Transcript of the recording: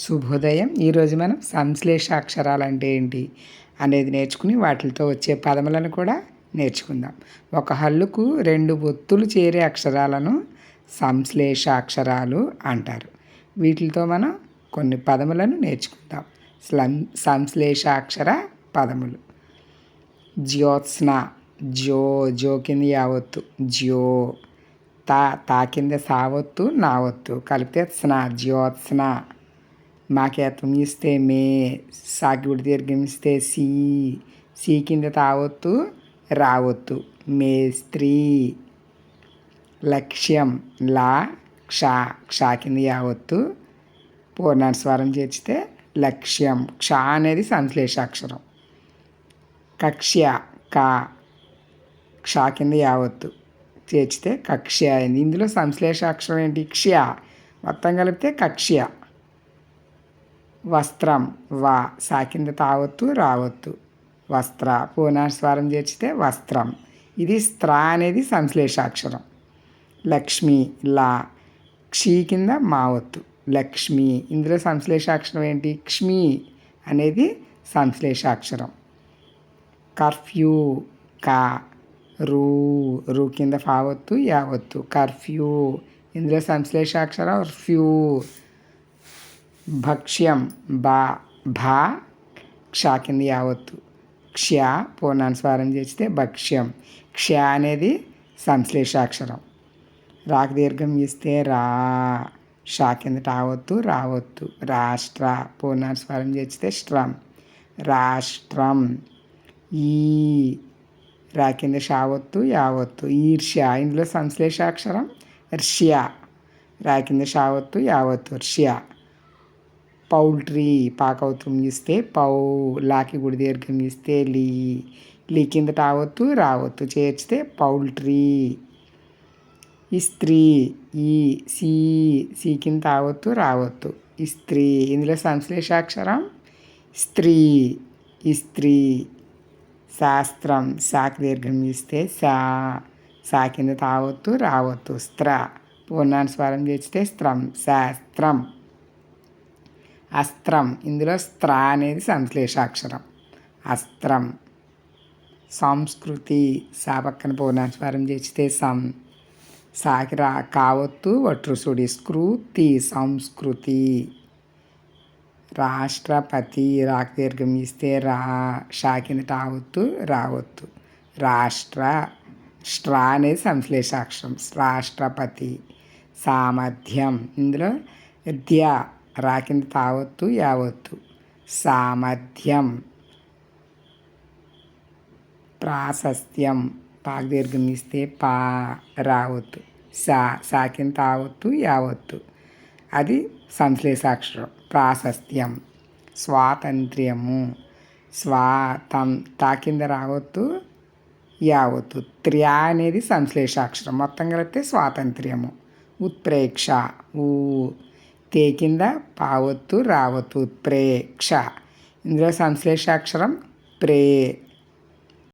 శుభోదయం. ఈరోజు మనం సంశ్లేష అక్షరాలు అంటే ఏంటి అనేది నేర్చుకుని వాటితో వచ్చే పదములను కూడా నేర్చుకుందాం. ఒక హల్లుకు రెండు ఒత్తులు చేరే అక్షరాలను సంశ్లేష అక్షరాలు అంటారు. వీటితో మనం కొన్ని పదములను నేర్చుకుందాం. స్లం సంశ్లేష అక్షర పదములు. జ్యోత్స్న జో జో కింద యావత్తు జ్యో తా తా కింద సావత్తు నావత్తు కలిపితే స్నా జ్యోత్స్న. మాకేత్రం ఇస్తే మే సాకిడి దీర్ఘం ఇస్తే సి సి కింద తావొత్తు రావొత్తు మేస్త్రీ లక్ష్యం లా క్ష క్ష కింద యావత్తు పూర్ణానుస్వారం చేర్చితే లక్ష్యం క్ష అనేది సంశ్లేషాక్షరం కక్ష్య క క్ష కింద యావత్తు చేర్చితే కక్ష్య అయింది ఇందులో సంశ్లేషాక్షరం ఏంటి క్ష్య మొత్తం కలిపితే కక్ష్య వస్త్రం. వా సాకింద తావత్తు రావత్తు వస్త్ర పూర్ణాస్వరం చేర్చితే వస్త్రం. ఇది స్త్ర అనేది సంశ్లేషాక్షరం. లక్ష్మి లా క్షీ కింద మావత్తు లక్ష్మి ఇందులో సంశ్లేషాక్షరం ఏంటి? క్ష్మి అనేది సంశ్లేషాక్షరం. కర్ఫ్యూ కా రూ రూ కింద ఫావత్తు యావత్తు కర్ఫ్యూ ఇందులో సంశ్లేషాక్షరం ఫ్యూ. భక్ష్యం బా భా క్ష కింద యావత్తు. క్ష్య పూర్ణానుస్వారం చేస్తే భక్ష్యం. క్ష అనేది సంశ్లేషాక్షరం. రాక దీర్ఘం ఇస్తే రా. షా కింద టావత్తు రావత్తు. రాష్ట్ర పూర్ణానుస్వారం చేస్తే స్ట్రం రాష్ట్రం. ఈ. రా కింద షావత్తు యావత్తు ఈర్ష్య ఇందులో సంశ్లేషాక్షరం ర్ష్య. రా కింద షావత్తు యావత్తు ర్ష్య. పౌల్ట్రీ పాకవుతం ఇస్తే పౌ లాకి గుడి దీర్ఘం ఇస్తే లీ లీ కింద రావద్దు రావద్దు చేర్చితే పౌల్ట్రీ ఇస్త్రీ ఈ సి సి కింద తావత్తు రావద్దు ఇస్త్రీ ఇందులో సంశ్లేషాక్షరం స్త్రీ ఇస్త్రీ శాస్త్రం శాఖ దీర్ఘం ఇస్తే సా సా కింద తావత్తు రావత్తు స్త్ర. పూర్ణానుస్వారం చేస్తే స్త్రం శాస్త్రం. అస్త్రం. ఇందులో స్త్ర అనేది సంశ్లేషాక్షరం. అస్త్రం. సంస్కృతి. సా పక్కన పూర్ణాస్వారం చేస్తే సం. సాకిర కావత్తు వట్రుసుడి స్కృతి సంస్కృతి. రాష్ట్రపతి రాక దీర్ఘం ఇస్తే రా. షాకిన టావత్తు రావత్తు. రాష్ట్ర. స్ట్రా అనేది సంశ్లేషాక్షరం. రాష్ట్రపతి. సామర్థ్యం. ఇందులో ధ్య. రాకింద తావత్తు యావత్తు. సామర్థ్యం. ప్రాశస్త్యం. పాక దీర్ఘం ఇస్తే పా రావద్దు సా సాకింద తావత్తు యావత్తు. అది సంశ్లేషాక్షరం. ప్రాశస్త్యం. స్వాతంత్ర్యము. స్వాతం తాకింద రావద్దు యావత్తు. త్ర్యా అనేది సంశ్లేషాక్షరం. మొత్తం కలిపితే స్వాతంత్ర్యము. ఉత్ప్రేక్ష ఊ. తే కింద పావత్తు రావత్తు ప్రేక్ష. ఇందులో సంశ్లేషాక్షరం ప్రే